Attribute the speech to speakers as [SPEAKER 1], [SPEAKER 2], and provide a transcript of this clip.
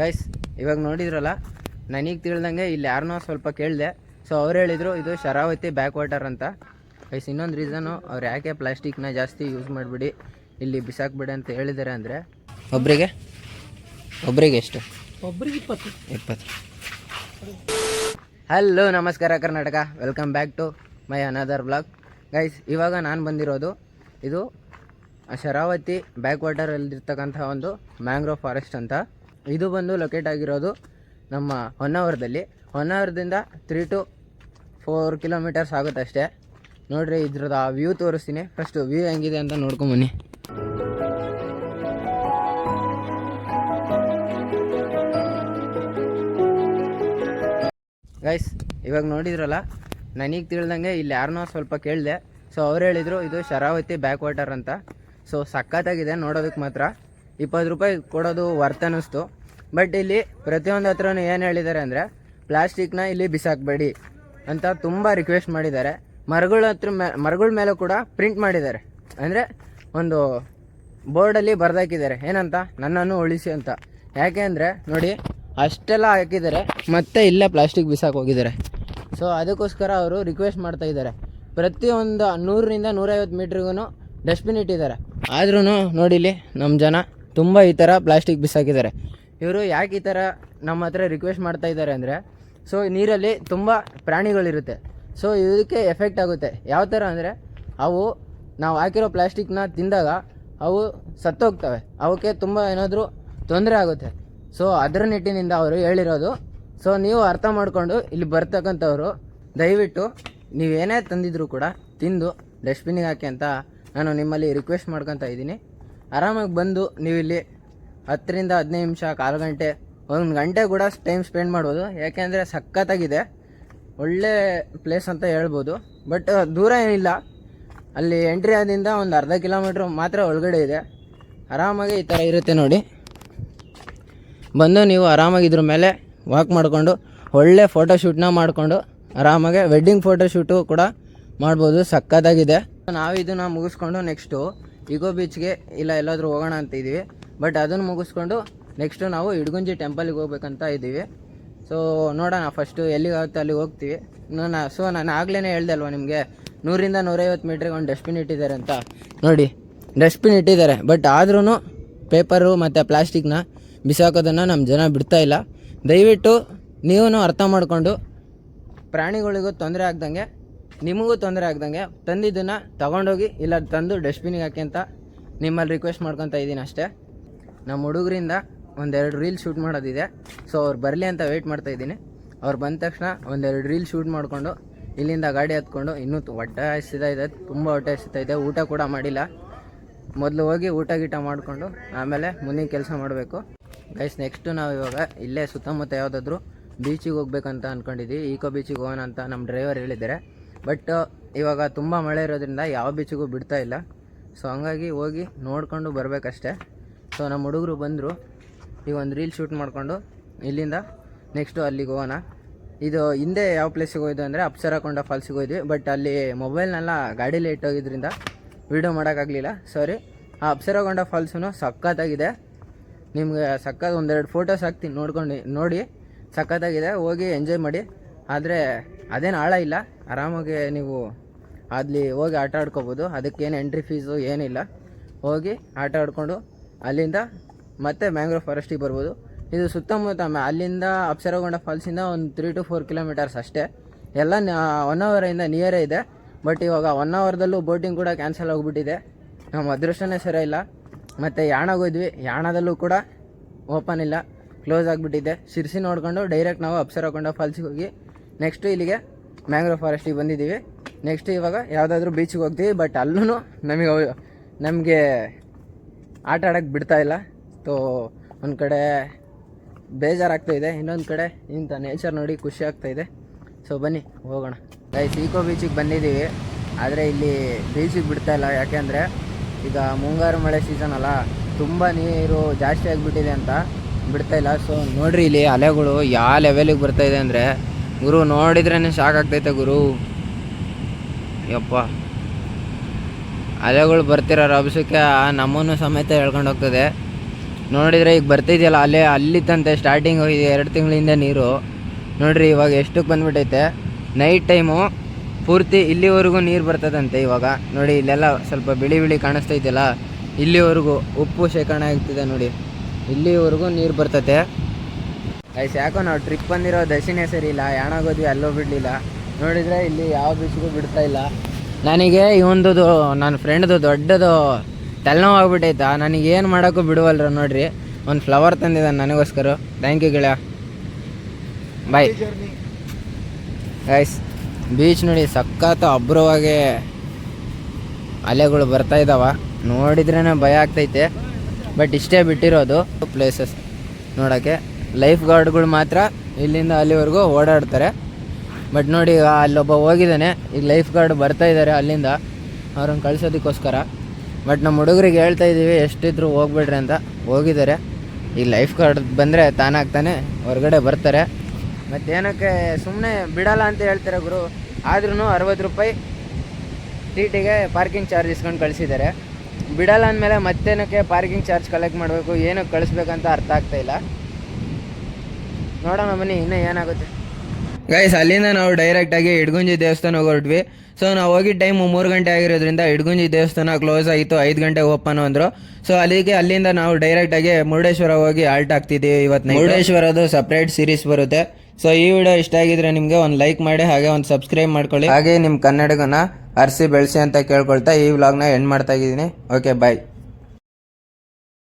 [SPEAKER 1] Guys ಇವಾಗ ನೋಡಿದ್ರಲ್ಲ ನನಗೆ ತಿಳ್ದಂಗೆ ಇಲ್ಲಿ ಯಾರನ್ನೋ ಸ್ವಲ್ಪ ಕೇಳಿದೆ. ಸೊ ಅವ್ರು ಹೇಳಿದರು ಇದು ಶರಾವತಿ ಬ್ಯಾಕ್ ವಾಟರ್ ಅಂತ. ಗೈಸ್ ಇನ್ನೊಂದು ರೀಸನು ಅವ್ರು ಯಾಕೆ ಪ್ಲಾಸ್ಟಿಕ್ನ ಜಾಸ್ತಿ ಯೂಸ್ ಮಾಡಿಬಿಡಿ ಇಲ್ಲಿ ಬಿಸಾಕ್ಬಿಡಿ ಅಂತ ಹೇಳಿದ್ದಾರೆ ಅಂದರೆ ಒಬ್ಬರಿಗೆ ಒಬ್ಬರಿಗೆ ಎಷ್ಟು?
[SPEAKER 2] ಒಬ್ರಿಗೆ ಇಪ್ಪತ್ತು.
[SPEAKER 1] ಇಪ್ಪತ್ತು. ಹಲೋ ನಮಸ್ಕಾರ Karnataka. Welcome back to my another blog guys ಇವಾಗ ನಾನು ಬಂದಿರೋದು ಇದು ಶರಾವತಿ ಬ್ಯಾಕ್ ವಾಟರಲ್ಲಿರ್ತಕ್ಕಂಥ ಒಂದು ಮ್ಯಾಂಗ್ರೋವ್ ಫಾರೆಸ್ಟ್ ಅಂತ. ಇದು ಬಂದು ಲೊಕೇಟ್ ಆಗಿರೋದು ನಮ್ಮ ಹೊನ್ನಾವರದಲ್ಲಿ. ಹೊನ್ನಾವರದಿಂದ ತ್ರೀ ಟು ಫೋರ್ ಕಿಲೋಮೀಟರ್ಸ್ ಆಗುತ್ತೆ ಅಷ್ಟೇ ನೋಡ್ರಿ ಇದ್ರದ್ದು ಆ ವ್ಯೂ ತೋರಿಸ್ತೀನಿ. ಫಸ್ಟು ವ್ಯೂ ಹೆಂಗಿದೆ ಅಂತ ನೋಡ್ಕೊಂಬನ್ನಿ. ಗೈಸ್ ಇವಾಗ ನೋಡಿದ್ರಲ್ಲ, ನನಗೆ ತಿಳಿದಂಗೆ ಇಲ್ಲಿ ಯಾರನ್ನೋ ಸ್ವಲ್ಪ ಕೇಳಿದೆ. ಸೊ ಅವ್ರು ಹೇಳಿದರು, ಇದು ಶರಾವತಿ ಬ್ಯಾಕ್ ವಾಟರ್ ಅಂತ. ಸೊ ಸಖತ್ತಾಗಿದೆ ನೋಡೋದಕ್ಕೆ ಮಾತ್ರ. ಇಪ್ಪತ್ತು ರೂಪಾಯಿ ಕೊಡೋದು ವರ್ತ್ ಅನ್ನಿಸ್ತು. ಬಟ್ ಇಲ್ಲಿ ಪ್ರತಿಯೊಂದು ಹತ್ರನೂ ಏನು ಹೇಳಿದ್ದಾರೆ ಅಂದರೆ ಪ್ಲಾಸ್ಟಿಕ್ನ ಇಲ್ಲಿ ಬಿಸಾಕಬೇಡಿ ಅಂತ ತುಂಬ ರಿಕ್ವೆಸ್ಟ್ ಮಾಡಿದ್ದಾರೆ. ಮರಗಳ ಹತ್ರ ಮೇ, ಮರಗಳ ಮೇಲೆ ಕೂಡ ಪ್ರಿಂಟ್ ಮಾಡಿದ್ದಾರೆ. ಅಂದರೆ ಒಂದು ಬೋರ್ಡಲ್ಲಿ ಬರೆದಾಕಿದ್ದಾರೆ. ಏನಂತ? ನನ್ನನ್ನು ಉಳಿಸಿ ಅಂತ. ಯಾಕೆ ಅಂದರೆ, ನೋಡಿ, ಅಷ್ಟೆಲ್ಲ ಹಾಕಿದ್ದಾರೆ, ಮತ್ತೆ ಇಲ್ಲೇ ಪ್ಲಾಸ್ಟಿಕ್ ಬಿಸಾಕ್ ಹೋಗಿದ್ದಾರೆ. ಸೊ ಅದಕ್ಕೋಸ್ಕರ ಅವರು ರಿಕ್ವೆಸ್ಟ್ ಮಾಡ್ತಾ ಇದ್ದಾರೆ. ಪ್ರತಿಯೊಂದು ನೂರರಿಂದ ನೂರೈವತ್ತು ಮೀಟ್ರಿಗೂ ಡಸ್ಟ್ಬಿನ್ ಇಟ್ಟಿದ್ದಾರೆ. ಆದ್ರೂ ನೋಡಿಲಿ ನಮ್ಮ ಜನ ತುಂಬ ಈ ಥರ ಪ್ಲಾಸ್ಟಿಕ್ ಬಿಸಾಕಿದ್ದಾರೆ. ಇವರು ಯಾಕೆ ಈ ಥರ ನಮ್ಮ ಹತ್ರ ರಿಕ್ವೆಸ್ಟ್ ಮಾಡ್ತಾ ಇದ್ದಾರೆ ಅಂದರೆ ಸೊ ನೀರಲ್ಲಿ ತುಂಬ ಪ್ರಾಣಿಗಳಿರುತ್ತೆ. ಸೊ ಇದಕ್ಕೆ ಎಫೆಕ್ಟ್ ಆಗುತ್ತೆ. ಯಾವ ಥರ ಅಂದರೆ, ಅವು ನಾವು ಹಾಕಿರೋ ಪ್ಲಾಸ್ಟಿಕ್ನ ತಿಂದಾಗ ಅವು ಸತ್ತೋಗ್ತವೆ. ಅವಕ್ಕೆ ತುಂಬ ಏನಾದರೂ ತೊಂದರೆ ಆಗುತ್ತೆ. ಸೊ ಅದರ ನಿಟ್ಟಿನಿಂದ ಅವರು ಹೇಳಿರೋದು ಸೊ ನೀವು ಅರ್ಥ ಮಾಡಿಕೊಂಡು ಇಲ್ಲಿ ಬರ್ತಕ್ಕಂಥವ್ರು, ದಯವಿಟ್ಟು ನೀವೇನೇ ತಂದಿದ್ರು ಕೂಡ ತಿಂದು ಡಸ್ಟ್ಬಿನ್ನಿಗೆ ಹಾಕಿ ಅಂತ ನಾನು ನಿಮ್ಮಲ್ಲಿ ರಿಕ್ವೆಸ್ಟ್ ಮಾಡ್ಕೊತಾ ಇದ್ದೀನಿ. ಆರಾಮಾಗಿ ಬಂದು ನೀವು ಇಲ್ಲಿ ಹತ್ತರಿಂದ ಹದಿನೈದು ನಿಮಿಷ, ಕಾಲು ಗಂಟೆ, ಒಂದು ಗಂಟೆ ಕೂಡ ಟೈಮ್ ಸ್ಪೆಂಡ್ ಮಾಡ್ಬೋದು. ಯಾಕೆಂದರೆ ಸಖತ್ತಾಗಿದೆ. ಒಳ್ಳೆ ಪ್ಲೇಸ್ ಅಂತ ಹೇಳ್ಬೋದು. ಬಟ್ ದೂರ ಏನಿಲ್ಲ. ಅಲ್ಲಿ ಎಂಟ್ರಿ ಆದಿಂದ ಒಂದು ಅರ್ಧ ಕಿಲೋಮೀಟ್ರ್ ಮಾತ್ರ ಒಳಗಡೆ ಇದೆ. ಆರಾಮಾಗಿ ಈ ಥರ ಇರುತ್ತೆ ನೋಡಿ. ಬಂದು ನೀವು ಆರಾಮಾಗಿ ಇದ್ರ ಮೇಲೆ ವಾಕ್ ಮಾಡಿಕೊಂಡು, ಒಳ್ಳೆ ಫೋಟೋಶೂಟ್ನ ಮಾಡಿಕೊಂಡು, ಆರಾಮಾಗಿ ವೆಡ್ಡಿಂಗ್ ಫೋಟೋಶೂಟು ಕೂಡ ಮಾಡ್ಬೋದು. ಸಖತ್ತಾಗಿದೆ. ನಾವು ಇದನ್ನು ಮುಗಿಸ್ಕೊಂಡು ನೆಕ್ಸ್ಟು ಇಗೋ ಬೀಚ್ಗೆ ಇಲ್ಲ, ಎಲ್ಲಾದರೂ ಹೋಗೋಣ ಅಂತ ಇದ್ದೀವಿ ಬಟ್ ಅದನ್ನು ಮುಗಿಸ್ಕೊಂಡು ನೆಕ್ಸ್ಟು ನಾವು ಇಡಗುಂಜಿ ಟೆಂಪಲ್ಗೆ ಹೋಗ್ಬೇಕಂತ ಇದ್ದೀವಿ ಸೊ ನೋಡೋಣ ಫಸ್ಟು ಎಲ್ಲಿಗಾಗುತ್ತೆ ಅಲ್ಲಿಗೆ ಹೋಗ್ತೀವಿ. ನಾನು ಸೊ ನಾನು ಆಗಲೇ ಹೇಳ್ದೆ ಅಲ್ವ ನಿಮಗೆ, ನೂರಿಂದ ನೂರೈವತ್ತು ಮೀಟ್ರಿಗೆ ಒಂದು ಡಸ್ಟ್ಬಿನ್ ಇಟ್ಟಿದ್ದಾರೆ ಅಂತ. ನೋಡಿ ಡಸ್ಟ್ಬಿನ್ ಇಟ್ಟಿದ್ದಾರೆ. ಬಟ್ ಆದ್ರೂ ಪೇಪರು ಮತ್ತು ಪ್ಲಾಸ್ಟಿಕ್ನ ಬಿಸಾಕೋದನ್ನು ನಮ್ಮ ಜನ ಬಿಡ್ತಾ ಇಲ್ಲ. ದಯವಿಟ್ಟು ನೀವೂ ಅರ್ಥ ಮಾಡಿಕೊಂಡು ಪ್ರಾಣಿಗಳಿಗೂ ತೊಂದರೆ ಆಗ್ದಂಗೆ ನಿಮಗೂ ತೊಂದರೆ ಆಗ್ದಂಗೆ ತಂದಿದ್ದನ್ನು ತೊಗೊಂಡೋಗಿ ಇಲ್ಲ ತಂದು ಡಸ್ಟ್ಬಿನಿಗೆ ಹಾಕಿ ಅಂತ ನಿಮ್ಮಲ್ಲಿ ರಿಕ್ವೆಸ್ಟ್ ಮಾಡ್ಕೊತಾ ಇದ್ದೀನಿ ಅಷ್ಟೇ. ನಮ್ಮ ಹುಡುಗರಿಂದ ಒಂದೆರಡು ರೀಲ್ ಶೂಟ್ ಮಾಡೋದಿದೆ. ಸೊ ಅವ್ರು ಬರಲಿ ಅಂತ ವೆಯ್ಟ್ ಮಾಡ್ತಾ ಇದ್ದೀನಿ. ಅವ್ರು ಬಂದ ತಕ್ಷಣ ಒಂದೆರಡು ರೀಲ್ ಶೂಟ್ ಮಾಡಿಕೊಂಡು ಇಲ್ಲಿಂದ ಗಾಡಿ ಹತ್ಕೊಂಡು ಇನ್ನೂ ಹೊಟ್ಟೆ ಹಸಿತಾ ಇದೆ, ತುಂಬ ಹೊಟ್ಟೆ ಹಸಿತಾ ಇದೆ. ಊಟ ಕೂಡ ಮಾಡಿಲ್ಲ. ಮೊದಲು ಹೋಗಿ ಊಟ ಗೀಟ ಮಾಡಿಕೊಂಡು ಆಮೇಲೆ ಮುಂದಿನ ಕೆಲಸ ಮಾಡಬೇಕು. ಗೈಸ್ ನೆಕ್ಸ್ಟು ನಾವು ಇವಾಗ ಇಲ್ಲೇ ಸುತ್ತಮುತ್ತ ಯಾವುದಾದ್ರೂ ಬೀಚಿಗೆ ಹೋಗ್ಬೇಕಂತ ಅಂದ್ಕೊಂಡಿದ್ದೀವಿ ಈಕೋ ಬೀಚಿಗೆ ಹೋಗೋಣ ಅಂತ ನಮ್ಮ ಡ್ರೈವರ್ ಹೇಳಿದ್ದಾರೆ. ಬಟ್ ಇವಾಗ ತುಂಬ ಮಳೆ ಇರೋದ್ರಿಂದ ಯಾವ ಬೀಚಿಗೂ ಬಿಡ್ತಾ ಇಲ್ಲ. ಸೊ ಹಂಗಾಗಿ ಹೋಗಿ ನೋಡಿಕೊಂಡು ಬರಬೇಕಷ್ಟೆ. ಸೊ ನಮ್ಮ ಹುಡುಗರು ಬಂದರು. ಈಗ ಒಂದು ರೀಲ್ ಶೂಟ್ ಮಾಡಿಕೊಂಡು ಇಲ್ಲಿಂದ ನೆಕ್ಸ್ಟು ಅಲ್ಲಿಗೆ ಹೋಗೋಣ. ಇದು ಹಿಂದೆ ಯಾವ ಪ್ಲೇಸಿಗೆ ಹೋಯ್ದು ಅಂದರೆ ಅಪ್ಸರಕೊಂಡ ಫಾಲ್ಸಿಗೆ ಹೋಗಿದ್ವಿ ಬಟ್ ಅಲ್ಲಿ ಮೊಬೈಲ್ನೆಲ್ಲ ಗಾಡೀಲಿ ಇಟ್ಟೋಗಿದ್ರಿಂದ ವೀಡಿಯೋ ಮಾಡೋಕ್ಕಾಗಲಿಲ್ಲ ಸಾರಿ ಆ ಅಪ್ಸರಗೊಂಡ ಫಾಲ್ಸೂ ಸಖತ್ತಾಗಿದೆ. ನಿಮಗೆ ಸಖತ್ ಒಂದೆರಡು ಫೋಟೋಸ್ ಹಾಕ್ತೀನಿ. ನೋಡ್ಕೊಂಡು ನೋಡಿ. ಸಖತ್ತಾಗಿದೆ. ಹೋಗಿ ಎಂಜಾಯ್ ಮಾಡಿ. ಆದರೆ ಅದೇನು ಆಳ ಇಲ್ಲ. ಆರಾಮಾಗಿ ನೀವು ಅಲ್ಲಿ ಹೋಗಿ ಆಟ ಆಡ್ಕೋಬೋದು. ಅದಕ್ಕೇನು ಎಂಟ್ರಿ ಫೀಸು ಏನಿಲ್ಲ. ಹೋಗಿ ಆಟ ಆಡಿಕೊಂಡು ಅಲ್ಲಿಂದ ಮತ್ತೆ ಮ್ಯಾಂಗ್ರೋವ್ ಫಾರೆಸ್ಟಿಗೆ ಬರ್ಬೋದು. ಇದು ಸುತ್ತಮುತ್ತ ಅಲ್ಲಿಂದ ಅಪ್ಸರಗೊಂಡ ಫಾಲ್ಸಿಂದ ಒಂದು ತ್ರೀ ಟು ಫೋರ್ ಕಿಲೋಮೀಟರ್ಸ್ ಅಷ್ಟೇ. ಎಲ್ಲ ಒನ್ ಅವರಿಂದ ನಿಯರೇ ಇದೆ ಬಟ್ ಇವಾಗ ಒನ್ ಅವರ್ದಲ್ಲೂ ಬೋಟಿಂಗ್ ಕೂಡ ಕ್ಯಾನ್ಸಲ್ ಆಗಿಬಿಟ್ಟಿದೆ. ನಮ್ಮ ಅದೃಷ್ಟನೇ ಸರಿ ಇಲ್ಲ. ಮತ್ತು ಯಾಣಗೋದ್ವಿ ಯಾಣದಲ್ಲೂ ಕೂಡ ಓಪನ್ ಇಲ್ಲ. ಕ್ಲೋಸ್ ಆಗಿಬಿಟ್ಟಿದೆ. ಶಿರ್ಸಿ ನೋಡಿಕೊಂಡು ಡೈರೆಕ್ಟ್ ನಾವು ಅಪ್ಸರಗೊಂಡ ಫಾಲ್ಸಿಗೆ ಹೋಗಿ ನೆಕ್ಸ್ಟು ಇಲ್ಲಿಗೆ ಮ್ಯಾಂಗ್ರೋ ಫಾರೆಸ್ಟಿಗೆ ಬಂದಿದ್ದೀವಿ. ನೆಕ್ಸ್ಟ್ ಇವಾಗ ಯಾವುದಾದ್ರೂ ಬೀಚಿಗೆ ಹೋಗ್ತೀವಿ ಬಟ್ ಅಲ್ಲೂ ನಮಗೆ ನಮಗೆ ಆಟ ಆಡೋಕ್ಕೆ ಬಿಡ್ತಾ ಇಲ್ಲ. ಸೊ ಒಂದು ಕಡೆ ಬೇಜಾರಾಗ್ತಾ ಇದೆ. ಇನ್ನೊಂದು ಕಡೆ ಇಂಥ ನೇಚರ್ ನೋಡಿ ಖುಷಿ ಆಗ್ತಾ ಇದೆ. ಸೊ ಬನ್ನಿ, ಹೋಗೋಣ. ಗೈಸ್ ಈಕೋ ಬೀಚಿಗೆ ಬಂದಿದ್ದೀವಿ. ಆದರೆ ಇಲ್ಲಿ ಬೀಚಿಗೆ ಬಿಡ್ತಾ ಇಲ್ಲ. ಯಾಕೆಂದರೆ ಈಗ ಮುಂಗಾರು ಮಳೆ ಸೀಸನ್ ಅಲ್ಲ, ತುಂಬ ನೀರು ಜಾಸ್ತಿ ಆಗಿಬಿಟ್ಟಿದೆ ಅಂತ ಬಿಡ್ತಾ ಇಲ್ಲ. ಸೊ ನೋಡ್ರಿ ಇಲ್ಲಿ ಅಲೆಗಳು, ಯಾವ ಲೆವೆಲಿಗೆ ಬರ್ತಾಯಿದೆ ಅಂದರೆ ಗುರು ನೋಡಿದ್ರೇ ಶಾಕ್ ಆಗ್ತೈತೆ ಗುರು. ಯಪ್ಪ. ಅಲೆಗಳು ಬರ್ತಿರೋ ರಭಸಕ್ಕೆ ನಮ್ಮನ್ನು ಸಮೇತ ಹೇಳ್ಕೊಂಡು ಹೋಗ್ತದೆ. ನೋಡಿದರೆ ಈಗ ಬರ್ತಿದೆಯಲ್ಲ ಅಲ್ಲೇ ಅಲ್ಲಿತ್ತಂತೆ ಸ್ಟಾರ್ಟಿಂಗ್ ಎರಡು ತಿಂಗಳಿಂದ ನೀರು. ನೋಡಿರಿ, ಇವಾಗ ಎಷ್ಟಕ್ಕೆ ಬಂದುಬಿಟ್ಟೈತೆ ನೈಟ್ ಟೈಮು ಪೂರ್ತಿ ಇಲ್ಲಿವರೆಗೂ ನೀರು ಬರ್ತದಂತೆ ಇವಾಗ. ನೋಡಿ, ಇಲ್ಲೆಲ್ಲ ಸ್ವಲ್ಪ ಬಿಳಿ ಬಿಳಿ ಕಾಣಿಸ್ತೈತಲ್ಲ, ಇಲ್ಲಿವರೆಗೂ ಉಪ್ಪು ಶೇಖರಣೆ ಆಗ್ತಿದೆ ನೋಡಿ. ಇಲ್ಲಿವರೆಗೂ ನೀರು ಬರ್ತತೆ. ಐಸ್ ಯಾಕೋ ನಾವು ಟ್ರಿಪ್ ಬಂದಿರೋ ದಶಿನೇ ಸರಿಯಿಲ್ಲ ಇಲ್ಲ ಯಾಣಾಗೋದ್ವಿ ಅಲ್ಲೋ ಬಿಡಲಿಲ್ಲ. ನೋಡಿದರೆ ಇಲ್ಲಿ ಯಾವ ಬೀಚ್ಗೂ ಬಿಡ್ತಾ ಇಲ್ಲ. ನನಗೆ ಇವೊಂದು ನನ್ನ ಫ್ರೆಂಡ್ದು ದೊಡ್ಡದು ತಲೆನೋವು ಆಗ್ಬಿಟ್ಟೈತಾ? ನನಗೆ ಏನು ಮಾಡೋಕ್ಕೂ ಬಿಡುವಲ್ರ ನೋಡ್ರಿ. ಒಂದು ಫ್ಲವರ್ ತಂದಿದ್ದಾನೆ ನನಗೋಸ್ಕರ. ಥ್ಯಾಂಕ್ ಯು ಗೆಳೆಯ. ಬಾಯ್ ಗೈಸ್ ಬೀಚ್ ನೋಡಿ ಸಖತ್ತು ಅಬ್ರವಾಗಿ ಅಲೆಗಳು ಬರ್ತಾ ಇದ್ದಾವೆ ನೋಡಿದ್ರೇ ಭಯ ಆಗ್ತೈತೆ. ಬಟ್ ಇಷ್ಟೇ ಬಿಟ್ಟಿರೋದು ಪ್ಲೇಸಸ್ ನೋಡೋಕ್ಕೆ. ಲೈಫ್ ಗಾರ್ಡ್ಗಳು ಮಾತ್ರ ಇಲ್ಲಿಂದ ಅಲ್ಲಿವರೆಗೂ ಓಡಾಡ್ತಾರೆ. ಬಟ್ ನೋಡಿ ಅಲ್ಲೊಬ್ಬ ಹೋಗಿದ್ದಾನೆ. ಈಗ ಲೈಫ್ ಗಾರ್ಡ್ ಬರ್ತಾ ಇದ್ದಾರೆ ಅಲ್ಲಿಂದ. ಅವ್ರನ್ನ ಕಳಿಸೋದಕ್ಕೋಸ್ಕರ. ಬಟ್ ನಮ್ಮ ಹುಡುಗರಿಗೆ ಹೇಳ್ತಾ ಇದ್ದೀವಿ, ಎಷ್ಟಿದ್ರು ಹೋಗ್ಬೇಡ್ರಿ ಅಂತ. ಹೋಗಿದ್ದಾರೆ. ಈಗ ಲೈಫ್ ಗಾರ್ಡ್ ಬಂದರೆ ತಾನಾಗ್ತಾನೆ ಹೊರಗಡೆ ಬರ್ತಾರೆ. ಮತ್ತೇನಕ್ಕೆ ಸುಮ್ಮನೆ ಬಿಡಲ್ಲ ಅಂತ ಹೇಳ್ತಾರೆ ಗುರು. ಆದ್ರೂ ಅರವತ್ತು ರೂಪಾಯಿ ಟಿ ಟಿಗೆ ಪಾರ್ಕಿಂಗ್ ಚಾರ್ಜ್ ಇಸ್ಕೊಂಡು ಕಳಿಸಿದ್ದಾರೆ. ಬಿಡಲ್ಲ ಅಂದಮೇಲೆ ಮತ್ತೇನಕ್ಕೆ ಪಾರ್ಕಿಂಗ್ ಚಾರ್ಜ್ ಕಲೆಕ್ಟ್ ಮಾಡಬೇಕು, ಏನಕ್ಕೆ ಕಳಿಸ್ಬೇಕಂತ ಅರ್ಥ ಆಗ್ತಾ ಇಲ್ಲ. ನೋಡೋಣ ಬನ್ನಿ ಇನ್ನೂ ಏನಾಗುತ್ತೆ. ಗೈಸ್ ಅಲ್ಲಿಂದ ನಾವು ಡೈರೆಕ್ಟಾಗಿ ಇಡ್ಗುಂಜಿ ದೇವಸ್ಥಾನ ಹೊರಟ್ವಿ. ಸೊ ನಾವು ಹೋಗಿದ್ದ ಟೈಮ್ ಮೂರು ಗಂಟೆ ಆಗಿರೋದ್ರಿಂದ ಇಡ್ಗುಂಜಿ ದೇವಸ್ಥಾನ ಕ್ಲೋಸ್ ಆಯಿತು ಐದು ಗಂಟೆ ಓಪನ್ ಅಂದರು. ಸೊ ಅಲ್ಲಿಗೆ ಅಲ್ಲಿಂದ ನಾವು ಡೈರೆಕ್ಟಾಗಿ ಮುರುಡೇಶ್ವರ ಹೋಗಿ ಆಲ್ಟ್ ಆಗ್ತಿದ್ದೀವಿ ಇವತ್ತು ಮುರುಡೇಶ್ವರದು ಸಪ್ರೇಟ್ ಸೀರೀಸ್ ಬರುತ್ತೆ. ಸೊ ಈ ವಿಡಿಯೋ ಇಷ್ಟ ಆಗಿದ್ರೆ ನಿಮಗೆ ಒಂದು ಲೈಕ್ ಮಾಡಿ ಹಾಗೆ ಒಂದು ಸಬ್ಸ್ಕ್ರೈಬ್ ಮಾಡ್ಕೊಳ್ಳಿ. ಹಾಗೆ ನಿಮ್ಮ ಕನ್ನಡಗನ ಅರ್ಸಿ ಬೆಳೆಸಿ ಅಂತ ಕೇಳ್ಕೊಳ್ತಾ ಈ ವ್ಲಾಗ್ನ ಎಂಡ್ ಮಾಡ್ತಾ ಇದ್ದೀನಿ. Okay bye